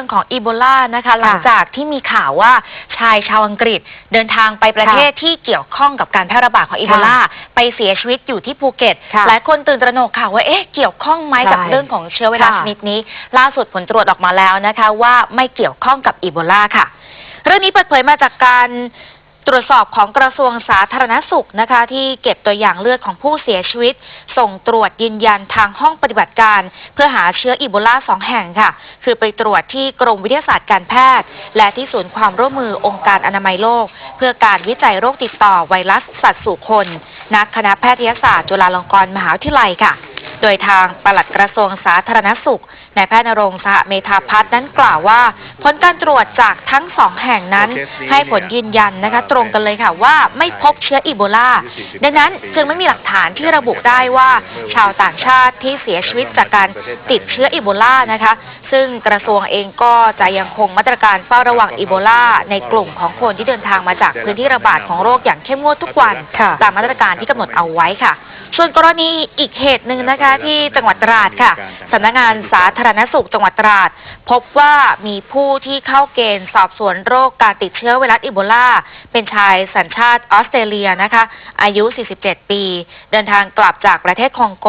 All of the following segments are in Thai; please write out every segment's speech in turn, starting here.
รื่องของอีโบลานะคะหลังจากที่มีข่าวว่าชายชาวอังกฤษเดินทางไปประเทศที่เกี่ยวข้องกับการแพร่ระบาดของอีโบลาไปเสียชีวิตอยู่ที่ภูเก็ตค่ะหลายคนตื่นตระหนกค่ะว่าเอ๊ะเกี่ยวข้องไหมกับใช่เรื่องของเชื้อไวรัสค่ะชนิดนี้ ล่าสุดผลตรวจออกมาแล้วนะคะ ว่าไม่เกี่ยวข้องกับอีโบลาค่ะ เรื่องนี้เปิดเผยมาจากการ ตรวจสอบของกระทรวงสาธารณสุขนะคะ ที่เก็บตัวอย่างเลือดของผู้เสียชีวิต ส่งตรวจยืนยันทางห้องปฏิบัติการ เพื่อหาเชื้ออีโบลาสองแห่งค่ะ คือไปตรวจที่กรมวิทยาศาสตร์การแพทย์ และที่ศูนย์ความร่วมมือองค์การอนามัยโลก เพื่อการวิจัยโรคติดต่อไวรัสสัตว์สู่คนนักคณะแพทยศาสตร์จุฬาลงกรณ์มหาวิทยาลัยค่ะ โดยทางปลัดกระทรวงสาธารณสุขนายแพทย์นรงค์สหเมธาพัฒน์นั้นกล่าวว่า ผลการตรวจจากทั้งสองแห่งนั้น ให้ผลยืนยันนะคะตรงกันเลยค่ะว่าไม่พบเชื้ออีโบลา ดังนั้นจึงไม่มีหลักฐานที่ระบุได้ว่า ชาวต่างชาติที่เสียชีวิตจากการติดเชื้ออีโบลานะคะ ซึ่งกระทรวงเองก็จะยังคงมาตรการเฝ้าระวังอีโบลาในกลุ่มของคนที่เดินทางมาจากพื้นที่ระบาดของโรคอย่างเข้มงวดทุกวันค่ะตามมาตรการที่กำหนดเอาไว้ค่ะ ส่วนกรณีอีกเหตุหนึ่งนะคะที่จังหวัดตราดค่ะสำนักงานสาธารณสุขจังหวัดตราด พบว่ามีผู้ที่เข้าเกณฑ์สอบสวนโรคการติดเชื้อไวรัสอีโบลา เป็นชายสัญชาติออสเตรเลียนะคะ อายุ 47 ปี เดินทางกลับจากประเทศคองโก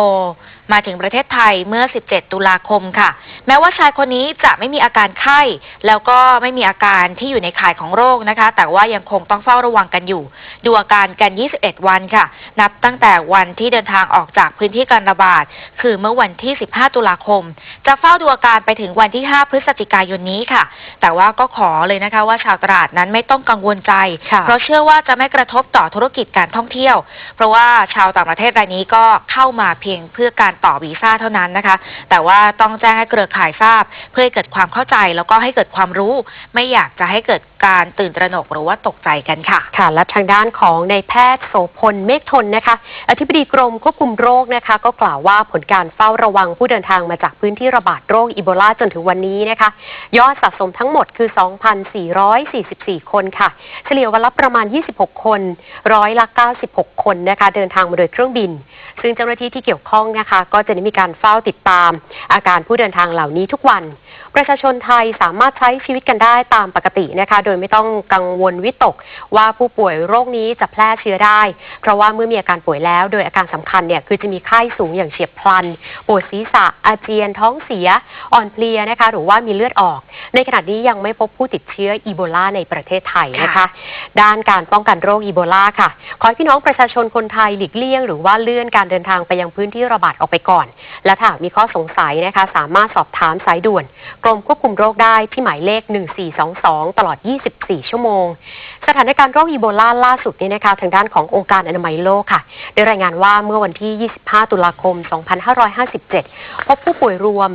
มาถึงประเทศไทยเมื่อ 17 ตุลาคมค่ะ แม้ว่าชายคนนี้จะไม่มีอาการไข้ แล้วก็ไม่มีอาการที่อยู่ในข่ายของโรคนะคะ แต่ว่ายังคงต้องเฝ้าระวังกันอยู่ ดูอาการกัน 21 วันค่ะ นับตั้งแต่วันที่เดินทางออกจากพื้นที่การระบาด คือเมื่อวันที่ 15 ตุลาคม จะเฝ้าดูอาการไปถึงวันที่ 5 พฤศจิกายนนี้ค่ะ แต่ว่าก็ขอเลยนะคะว่าชาวตราดนั้นไม่ต้องกังวลใจค่ะเพราะเชื่อว่าจะไม่กระทบต่อธุรกิจการท่องเที่ยว เพราะว่าชาวต่างประเทศรายนี้ก็เข้ามาเพียงเพื่อการต่อวีซ่าเท่านั้นนะคะ แต่ว่าต้องแจ้งให้เครือข่ายทราบ เพื่อให้เกิดความเข้าใจแล้วก็ให้เกิดความรู้ ไม่อยากจะให้เกิดการตื่นตระหนกหรือว่าตกใจกันค่ะ ค่ะและทางด้านของนายแพทย์โสพลเมฆทนนะคะ อธิบดีกรมควบคุมโรคนะคะ ก็กล่าวว่าผลการเฝ้าระวังผู้เดินทางมาจากพื้นที่ระบาดโรคอีโบลาจนถึงวันนี้นะคะ ยอดสะสมทั้งหมดคือ 2,444 คนค่ะ เฉลี่ยวันละประมาณ 26 คน ร้อยละ 96 คนนะคะ เดินทางมาโดยเครื่องบิน ซึ่งเจ้าหน้าที่ที่เกี่ยวข้องนะคะก็จะได้มีการเฝ้าติดตาม อาการผู้เดินทางเหล่านี้ทุกวัน ประชาชนไทยสามารถใช้ชีวิตกันได้ตามปกตินะคะ โดยไม่ต้องกังวลวิตก ว่าผู้ป่วยโรคนี้จะแพร่เชื้อได้ เพราะว่าเมื่อมีอาการป่วยแล้ว โดยอาการสำคัญเนี่ยคือจะมีไข้สูงอย่างเฉียบพลันปวดศีรษะอาเจียนท้องเสียอ่อนเพลียนะคะ หรือว่ามีเลือดออก ในขณะนี้ยังไม่พบผู้ติดเชื้ออีโบลาในประเทศไทยนะคะค่ะด้านการป้องกันโรคอีโบลาค่ะ ขอให้พี่น้องประชาชนคนไทยหลีกเลี่ยง หรือว่าเลื่อนการเดินทางไปยังพื้นที่ระบาดออกไปก่อน และถ้ามีข้อสงสัยนะคะ สามารถสอบถามสายด่วน กรมควบคุมโรคได้ที่หมายเลข 1422 ตลอด 24 ชั่วโมง สถานการณ์โรคอีโบลาล่าสุดนี้นะคะ ทางด้านขององค์การอนามัยโลกค่ะได้รายงานว่าเมื่อวันที่ 25 ตุลาคม 2557 พบผู้ป่วยรวม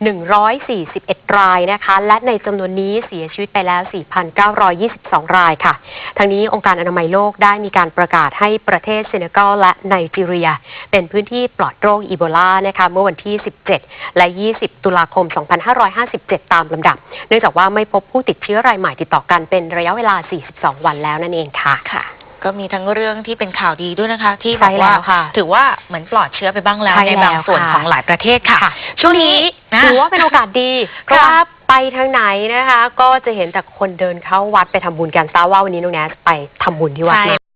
141 รายนะคะ และในจำนวนนี้เสียชีวิตไปแล้ว 4,922 รายค่ะ ทางนี้องค์การอนามัยโลกได้มีการประกาศให้ประเทศเซเนกัลและไนจีเรีย เป็นพื้นที่ปลอดโรคอีโบลานะคะ เมื่อวันที่ 17 และ 20 ตุลาคม 2557 ตามลำดับ เนื่องจากว่าไม่พบผู้ติดเชื้อรายใหม่ติดต่อกันเป็นระยะเวลา 42 วันแล้วนั่นเองค่ะค่ะ ก็มีทั้งเรื่องที่เป็นข่าวดีด้วยนะคะ ที่บใช่อกแล้ว่าวค่ะถือว่าเหมือนปลอดเชื้อไปบ้างแล้วใช่ในแล้วบางส่วนค่ะ ของหลายประเทศค่ะค่ะ ช่วงนี้นะ ถือว่าเป็นโอกาสดี เพราะว่าไปทางไหนนะคะ ก็จะเห็นแต่คนเดินเข้าวัดไปทำบุญกันทราบว่าวันนี้น้องแนสไปทำบุญที่วัดใช่ มา